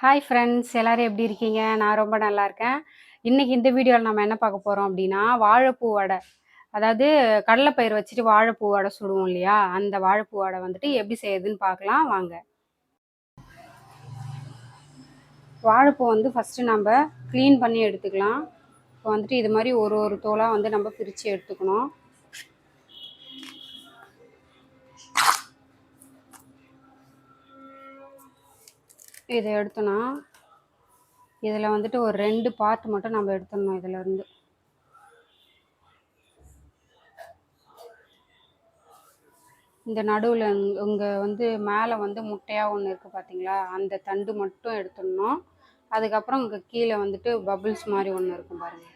Hi friends எல்லோரும் எப்படி இருக்கீங்க? நான் ரொம்ப நல்லா இருக்கேன். இன்றைக்கி இந்த வீடியோவில் நம்ம என்ன பார்க்க போகிறோம் அப்படின்னா வாழைப்பூ வடை. அதாவது கடலைப்பயிர் வச்சுட்டு வாழைப்பூ வடை சுடுவோம் இல்லையா? அந்த வாழைப்பூ வடை வந்துட்டு எப்படி செய்யுதுன்னு பார்க்கலாம் வாங்க. வாழைப்பூ வந்து ஃபஸ்ட்டு நம்ம க்ளீன் பண்ணி எடுத்துக்கலாம். இப்போ வந்துட்டு இது மாதிரி ஒரு ஒரு தோலாக வந்து நம்ம பிரித்து எடுத்துக்கணும். இதை எடுத்தோன்னா இதில் வந்துட்டு ஒரு ரெண்டு பார்ட் மட்டும் நம்ம எடுத்துடணும் இதிலேருந்து இந்த நடுவில் இங்கே வந்து மேலே வந்து முட்டையாக ஒன்று இருக்குது பார்த்தீங்களா அந்த தண்டு மட்டும் எடுத்துடணும். அதுக்கப்புறம் இங்கே கீழே வந்துட்டு பபுள்ஸ் மாதிரி ஒன்று இருக்கும் பாருங்கள்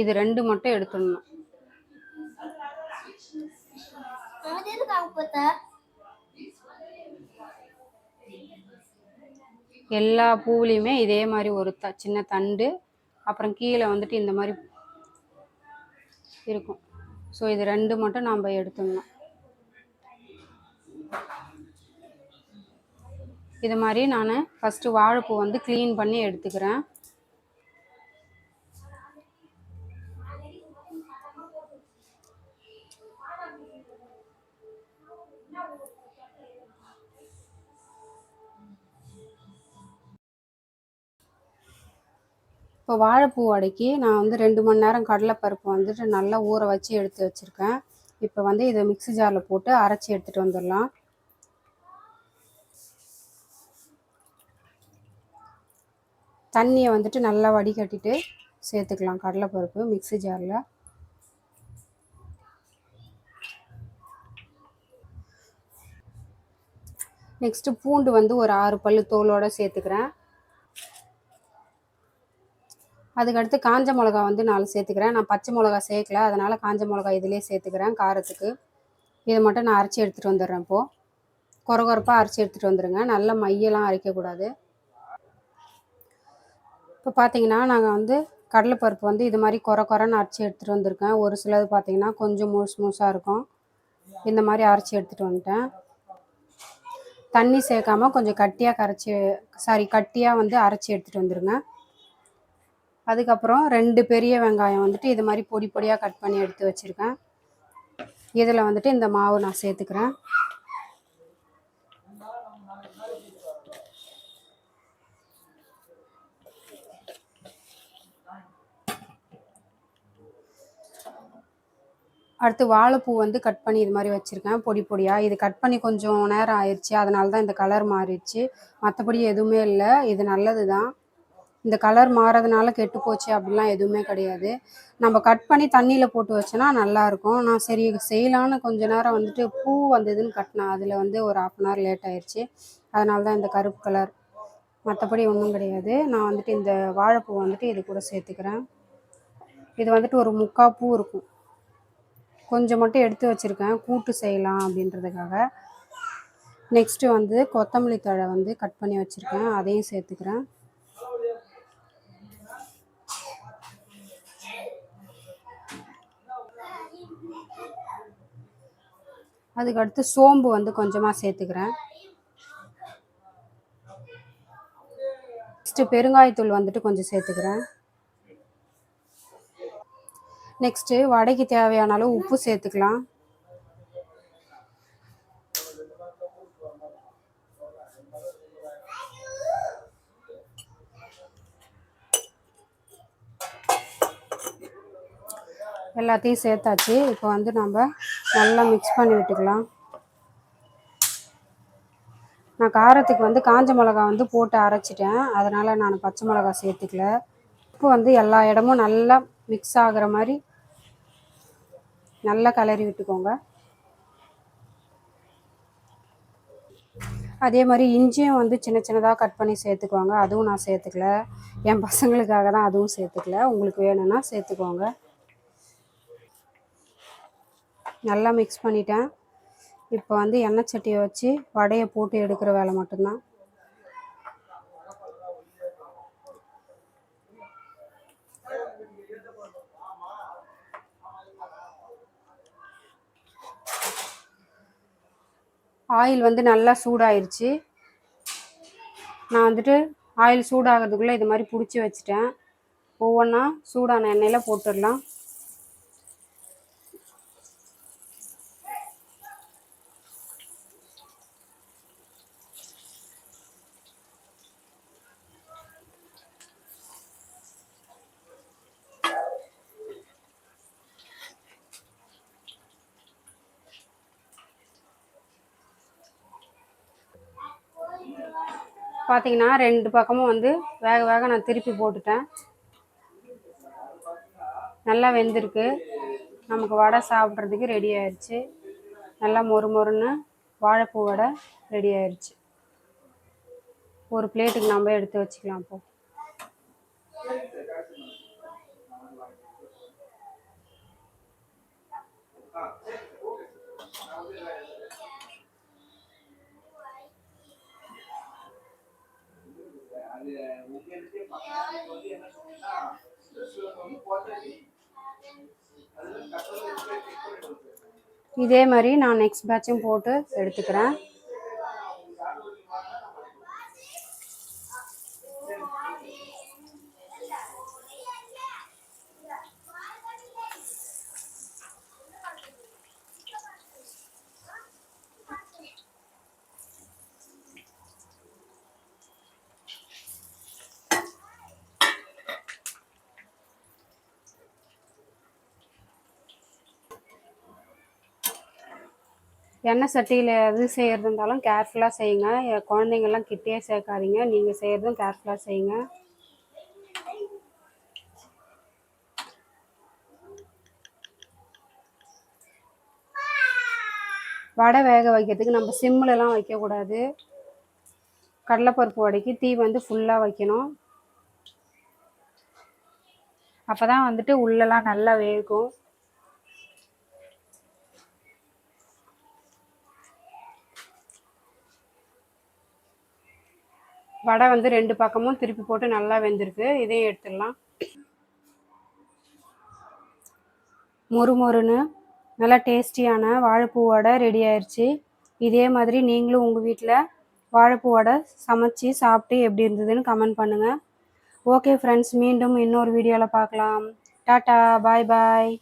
இது ரெண்டு மட்டும் எடுத்துடணும். எல்லா பூவுலேயுமே இதே மாதிரி ஒரு த சின்ன தண்டு அப்புறம் கீழே வந்துட்டு இந்த மாதிரி இருக்கும். ஸோ இது ரெண்டு மட்டும் நாம் எடுத்துடணும். இது மாதிரி நான் ஃபஸ்ட்டு வாழைப்பூ வந்து க்ளீன் பண்ணி எடுத்துக்கிறேன். இப்போ வாழைப்பூ வடைக்கு நான் வந்து ரெண்டு மணி நேரம் கடலைப்பருப்பு வந்துட்டு நல்லா ஊற வச்சு எடுத்து வச்சுருக்கேன். இப்போ வந்து இதை மிக்ஸி ஜாரில் போட்டு அரைச்சி எடுத்துகிட்டு வந்துடலாம். தண்ணியை வந்துட்டு நல்லா வடிகட்டிட்டு சேர்த்துக்கலாம் கடலைப்பருப்பு மிக்ஸி ஜாரில் நெக்ஸ்ட்டு பூண்டு வந்து ஒரு ஆறு பல்லு தோலோடு சேர்த்துக்கிறேன். அதுக்கடுத்து காஞ்ச மிளகா வந்து நாலு சேர்த்துக்கிறேன். நான் பச்சை மிளகா சேர்க்கல. அதனால் காஞ்ச மிளகா இதிலே சேர்த்துக்கிறேன் காரத்துக்கு. இதை மட்டும் நான் அரைச்சி எடுத்துகிட்டு வந்துடுறேன் இப்போது குறை குறைப்பாக அரைச்சி எடுத்துகிட்டு வந்துடுங்க நல்லா மையெல்லாம் அரைக்கக்கூடாது. இப்போ பார்த்தீங்கன்னா நாங்கள் வந்து கடலைப்பருப்பு வந்து இது மாதிரி குறை குறைன்னு அரைச்சி எடுத்துகிட்டு வந்திருக்கேன். ஒரு சிலது பார்த்தீங்கன்னா கொஞ்சம் முழுசு முழுசாக இருக்கும். இந்த மாதிரி அரைச்சி எடுத்துகிட்டு வந்துட்டேன். தண்ணி சேர்க்காம கொஞ்சம் கட்டியாக கரைச்சி சாரி கட்டியாக வந்து அரைச்சி எடுத்துகிட்டு வந்துடுங்க அதுக்கப்புறம் ரெண்டு பெரிய வெங்காயம் வந்துட்டு இது மாதிரி பொடி பொடியாக கட் பண்ணி எடுத்து வச்சுருக்கேன். இதில் வந்துட்டு இந்த மாவு நான் சேர்த்துக்கிறேன். அடுத்து வாழைப்பூ வந்து கட் பண்ணி இது மாதிரி வச்சுருக்கேன் பொடி பொடியாக இது கட் பண்ணி கொஞ்சம் நேரம் ஆயிடுச்சு அதனால தான் இந்த கலர் மாறிடுச்சு. மற்றபடி எதுவுமே இல்லை இது நல்லது தான் இந்த கலர் மாறதுனால கெட்டு போச்சு அப்படிலாம் எதுவுமே கிடையாது. நம்ம கட் பண்ணி தண்ணியில் போட்டு வச்சோன்னா நல்லாயிருக்கும் நான் சரி செய்யலான்னு கொஞ்ச நேரம் வந்துட்டு பூ வந்ததுன்னு கட்டினேன். அதில் வந்து ஒரு ஆஃப் அன் ஹவர் லேட் ஆயிடுச்சு அதனால தான் இந்த கருப்பு கலர் மற்றபடி ஒன்றும் கிடையாது. நான் வந்துட்டு இந்த வாழைப்பூ வந்துட்டு இது கூட சேர்த்துக்கிறேன். இது வந்துட்டு ஒரு முக்கால் பூ இருக்கும். கொஞ்சம் மட்டும் எடுத்து வச்சுருக்கேன். கூட்டு செய்யலாம் அப்படின்றதுக்காக. நெக்ஸ்ட்டு வந்து கொத்தமல்லி தழை வந்து கட் பண்ணி வச்சுருக்கேன். அதையும் சேர்த்துக்கிறேன். அதுக்கடுத்து சோம்பு வந்து கொஞ்சமாக சேர்த்துக்கிறேன். நெக்ஸ்ட்டு பெருங்காயத்தூள் வந்துட்டு கொஞ்சம் சேர்த்துக்கிறேன். நெக்ஸ்ட்டு வடைக்கு தேவையான அளவு உப்பு சேர்த்துக்கலாம். எல்லாத்தையும் சேர்த்தாச்சு. இப்போ வந்து நம்ம நல்லா மிக்ஸ் பண்ணி விட்டுக்கலாம். நான் காரத்துக்கு வந்து காஞ்ச மிளகா வந்து போட்டு அரைச்சிட்டேன். அதனால் நான் பச்சை மிளகா சேர்த்துக்கல. உப்பு வந்து எல்லா இடமும் நல்லா மிக்ஸ் ஆகிற மாதிரி நல்லா கிளறி விட்டுக்கோங்க. அதே மாதிரி இஞ்சியும் வந்து சின்ன சின்னதாக கட் பண்ணி சேர்த்துக்குவாங்க. அதுவும் நான் சேர்த்துக்கல. என் பசங்களுக்காக தான் அதுவும் சேர்த்துக்கல. உங்களுக்கு வேணும்னா சேர்த்துக்கோங்க. நல்லா மிக்ஸ் பண்ணிட்டேன். இப்போ வந்து எண்ணெய் சட்டியை வச்சு வடையை போட்டு எடுக்கிற வேலை மட்டும்தான். ஆயில் வந்து நல்லா சூடாயிருச்சு. நான் வந்துட்டு ஆயில் சூடாகிறதுக்குள்ளே இது மாதிரி பிடிச்சி வச்சுட்டேன். ஒவ்வொன்றா சூடான எண்ணெயில் போட்டுடலாம். பார்த்தீங்கன்னா ரெண்டு பக்கமும் வந்து வேக வேக நான் திருப்பி போட்டுட்டேன். நல்லா வெந்திருக்கு. நமக்கு வடை சாப்பிட்றதுக்கு ரெடி ஆயிடுச்சு நல்லா மொறு மொறுன்னு வாழைப்பூ வடை ரெடி ஆயிடுச்சு ஒரு பிளேட்டுக்கு நம்ம எடுத்து வச்சுக்கலாம் அப்போது இதே மாதிரி நான் நெக்ஸ்ட் பேட்சும் போட்டு எடுத்துக்கிறேன். எண்ணெய் சட்டியில் எது செய்கிறது இருந்தாலும் கேர்ஃபுல்லாக செய்யுங்க. என் குழந்தைங்கள்லாம் கிட்டே சேர்க்காதீங்க. நீங்கள் செய்கிறதும் கேர்ஃபுல்லாக செய்யுங்க. வடை வேக வைக்கிறதுக்கு நம்ம சிம்மிலலாம் வைக்கக்கூடாது. கடலைப்பருப்பு வடைக்கு தீ வந்து ஃபுல்லாக வைக்கணும். அப்போ தான் வந்துட்டு உள்ளெல்லாம் நல்லா வேகும். வடை வந்து ரெண்டு பக்கமும் திருப்பி போட்டு நல்லா வெந்திருக்கு. இதையும் எடுத்துடலாம். மொறு மொறுன்னு நல்லா டேஸ்டியான வாழைப்பூ வடை ரெடி ஆயிடுச்சு இதே மாதிரி நீங்களும் உங்கள் வீட்டில் வாழைப்பூ வடை சமைச்சு சாப்பிட்டு எப்படி இருந்ததுன்னு கமெண்ட் பண்ணுங்கள் ஓகே ஃப்ரெண்ட்ஸ் மீண்டும் இன்னொரு வீடியோவில் பார்க்கலாம். டாட்டா பாய் பாய்